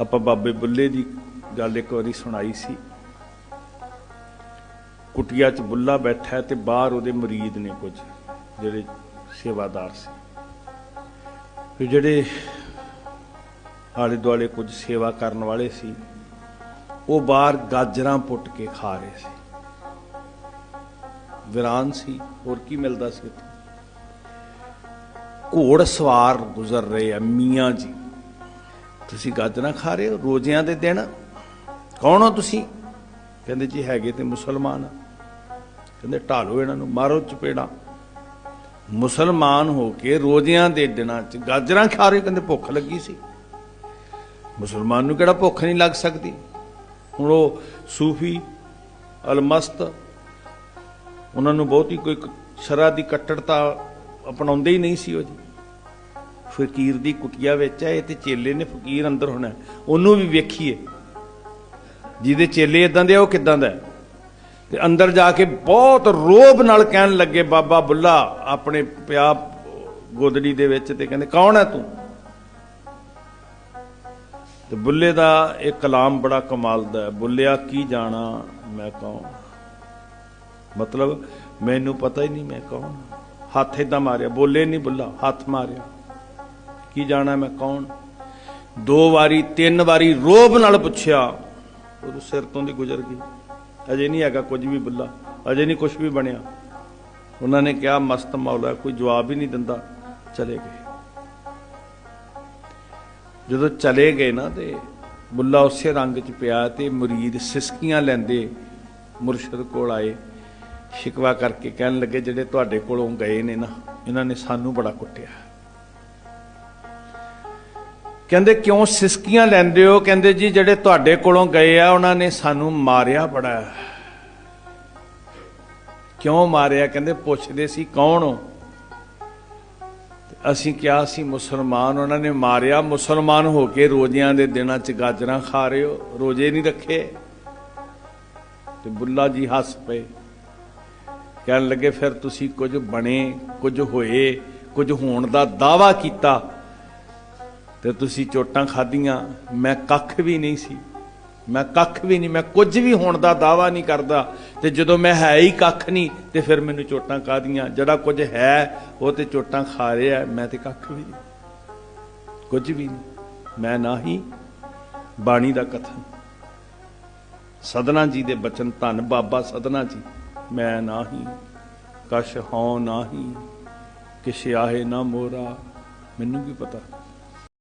ਆਪਾਂ ਬਾਬੇ ਬੁੱਲੇ ਦੀ ਗੱਲ ਇੱਕ ਵਾਰੀ ਸੁਣਾਈ ਸੀ। ਕੁਟਿਆ 'ਚ ਬੁੱਲਾ ਬੈਠਾ ਹੈ ਤੇ ਬਾਹਰ ਉਹਦੇ ਮਰੀਦ ਨੇ ਕੁਝ, ਜਿਹੜੇ ਸੇਵਾਦਾਰ ਸੀ। ਫਿਰ ਜਿਹੜੇ ਆਲੇ ਦੁਆਲੇ ਕੁਝ ਸੇਵਾ ਕਰਨ ਵਾਲੇ ਸੀ, ਉਹ ਬਾਹਰ ਗਾਜਰਾਂ ਪੁੱਟ ਕੇ ਖਾ ਰਹੇ ਸੀ। ਵਿਰਾਨ ਸੀ, ਹੋਰ ਕੀ ਮਿਲਦਾ ਸੀ ਉੱਥੇ? ਘੋੜ ਸਵਾਰ ਗੁਜ਼ਰ ਰਹੇ ਆ ਮੀਆਂ ਜੀ। ਤੁਸੀਂ ਗਾਜਰਾਂ ਖਾ ਰਹੇ ਹੋ, ਰੋਜ਼ਿਆਂ ਦੇ ਦਿਨ ਕੌਣ ਹੋ ਤੁਸੀਂ? ਕਹਿੰਦੇ ਜੀ ਹੈਗੇ ਤੇ ਮੁਸਲਮਾਨ। ਆ ਕਹਿੰਦੇ ਢਾਲੋ ਇਹਨਾਂ ਨੂੰ, ਮਾਰੋ ਚਪੇੜਾ। ਮੁਸਲਮਾਨ ਹੋ ਕੇ ਰੋਜ਼ਿਆਂ ਦੇ ਦਿਨਾਂ 'ਚ ਗਾਜਰਾਂ ਖਾ ਰਹੇ ਕਹਿੰਦੇ ਭੁੱਖ ਲੱਗੀ ਸੀ। ਮੁਸਲਮਾਨ ਨੂੰ ਕਿਹੜਾ ਭੁੱਖ ਨਹੀਂ ਲੱਗ ਸਕਦੀ? ਹੁਣ ਉਹ ਸੂਫੀ, ਅਲਮਸਤ, ਉਹਨਾਂ ਨੂੰ ਬਹੁਤੀ ਕੋਈ ਸ਼ਰਾ ਦੀ ਕੱਟੜਤਾ ਅਪਣਾਉਂਦੇ ਹੀ ਨਹੀਂ ਸੀ ਉਹ ਜੀ। ਫਕੀਰ ਦੀ ਕੁਟਿਆ ਵਿੱਚ ਹੈ, ਇਹ ਤੇ ਚੇਲੇ ਨੇ ਫਕੀਰ ਅੰਦਰ ਹੋਣਾ ਉਹਨੂੰ ਵੀ ਵੇਖੀਏ। ਜਿਹਦੇ ਚੇਲੇ ਇਦਾਂ ਦੇ ਉਹ ਕਿਦਾਂ ਦਾ ਤੇ ਅੰਦਰ ਜਾ ਕੇ ਬਹੁਤ ਰੋਬ ਨਾਲ ਕਹਿਣ ਲੱਗੇ, ਬਾਬਾ ਬੁੱਲਾ, ਆਪਣੇ ਪਿਆ ਗੋਦੜੀ ਦੇ ਵਿੱਚ ਤੇ ਕਹਿੰਦੇ, ਕੌਣ ਹੈ ਤੂੰ? ਤੇ ਬੁੱਲੇ ਦਾ ਇਹ ਕਲਾਮ ਬੜਾ ਕਮਾਲ ਦਾ ਹੈ। ਬੁੱਲਿਆ, ਕੀ ਜਾਣਾ, ਮੈਂ ਕੌਣ? ਮਤਲਬ ਮੈਨੂੰ ਪਤਾ ਹੀ ਨਹੀਂ ਮੈਂ ਕੌਣ। ਹੱਥ ਇਦਾਂ ਮਾਰਿਆ। ਬੋਲੇ ਨਹੀਂ ਬੁੱਲਾ, ਹੱਥ ਮਾਰਿਆ। ਕੀ ਜਾਣਾ ਮੈਂ ਕੌਣ? ਦੋ ਵਾਰੀ, ਤਿੰਨ ਵਾਰੀ ਰੋਬ ਨਾਲ ਪੁੱਛਿਆ। ਉਹ ਸਿਰ ਤੋਂ ਦੀ ਗੁਜ਼ਰ ਗਈ। ਅਜੇ ਨਹੀਂ ਹੈਗਾ ਕੁਝ ਵੀ ਬੁੱਲਾ, ਅਜੇ ਨਹੀਂ ਕੁਝ ਵੀ ਬਣਿਆ। ਉਹਨਾਂ ਨੇ ਕਿਹਾ, ਮਸਤ ਮੌਲਾ, ਕੋਈ ਜਵਾਬ ਹੀ ਨਹੀਂ ਦਿੰਦਾ। ਚਲੇ ਗਏ। ਜਦੋਂ ਚਲੇ ਗਏ ਨਾ ਤੇ ਬੁੱਲਾ ਉਸੇ ਰੰਗ 'ਚ ਪਿਆ ਤੇ ਮੁਰੀਦ ਸਿਸਕੀਆਂ ਲੈਂਦੇ ਮੁਰਸ਼ਿਦ ਕੋਲ ਆਏ। ਸ਼ਿਕਵਾ ਕਰਕੇ ਕਹਿਣ ਲੱਗੇ, ਜਿਹੜੇ ਤੁਹਾਡੇ ਕੋਲੋਂ ਗਏ ਨੇ ਨਾ, ਇਹਨਾਂ ਨੇ ਸਾਨੂੰ ਬੜਾ ਕੁੱਟਿਆ। ਕਹਿੰਦੇ, ਕਿਉਂ ਸਿਸਕੀਆਂ ਲੈਂਦੇ ਹੋ? ਕਹਿੰਦੇ, ਜੀ, ਜਿਹੜੇ ਤੁਹਾਡੇ ਕੋਲੋਂ ਗਏ ਆ, ਉਹਨਾਂ ਨੇ ਸਾਨੂੰ ਮਾਰਿਆ ਬੜਾ। ਕਿਉਂ ਮਾਰਿਆ? ਕਹਿੰਦੇ, ਪੁੱਛਦੇ ਸੀ, ਕੌਣ ਹੋ? ਅਸੀਂ ਕਿਹਾ ਸੀ ਮੁਸਲਮਾਨ ਉਹਨਾਂ ਨੇ ਮਾਰਿਆ। ਮੁਸਲਮਾਨ ਹੋ ਕੇ ਰੋਜ਼ਿਆਂ ਦੇ ਦਿਨਾਂ 'ਚ ਗਾਜਰਾਂ ਖਾ ਰਹੇ ਹੋ। ਰੋਜ਼ੇ ਨਹੀਂ ਰੱਖੇ। ਤੇ ਬੁੱਲਾ ਜੀ ਹੱਸ ਪਏ। ਕਹਿਣ ਲੱਗੇ, ਫਿਰ ਤੁਸੀਂ ਕੁਝ ਬਣੇ, ਕੁਝ ਹੋਏ, ਕੁਝ ਹੋਣ ਦਾ ਦਾਵਾ ਕੀਤਾ। ਤੇ ਤੁਸੀਂ ਚੋਟਾਂ ਖਾਧੀਆਂ। ਮੈਂ ਕੱਖ ਵੀ ਨਹੀਂ ਸੀ। ਮੈਂ ਕੱਖ ਵੀ ਨਹੀਂ। ਮੈਂ ਕੁਝ ਵੀ ਹੋਣ ਦਾ ਦਾਵਾ ਨਹੀਂ ਕਰਦਾ। ਤੇ ਜਦੋਂ ਮੈਂ ਹੈ ਹੀ ਕੱਖ ਨਹੀਂ, ਤੇ ਫਿਰ ਮੈਨੂੰ ਚੋਟਾਂ ਕਾਦੀਆਂ ਜਿਹੜਾ ਕੁਝ ਹੈ, ਉਹ ਤੇ ਚੋਟਾਂ ਖਾ ਰਿਹਾ ਮੈਂ ਤੇ ਕੱਖ ਵੀ ਨਹੀਂ। ਕੁਝ ਵੀ ਨਹੀਂ। ਮੈਂ ਨਾ ਹੀ ਬਾਣੀ ਦਾ ਕਥਨ। ਸਦਨਾ ਜੀ ਦੇ ਬਚਨ ਧੰਨ ਬਾਬਾ ਸਦਨਾ ਜੀ। ਮੈਂ ਨਾ ਹੀ। ਕਛ ਹਉ ਨਾ ਹੀ। ਕਿਛ ਆਹੇ ਨਾ ਮੋਰਾ। ਮੈਨੂੰ ਕੀ ਪਤਾ?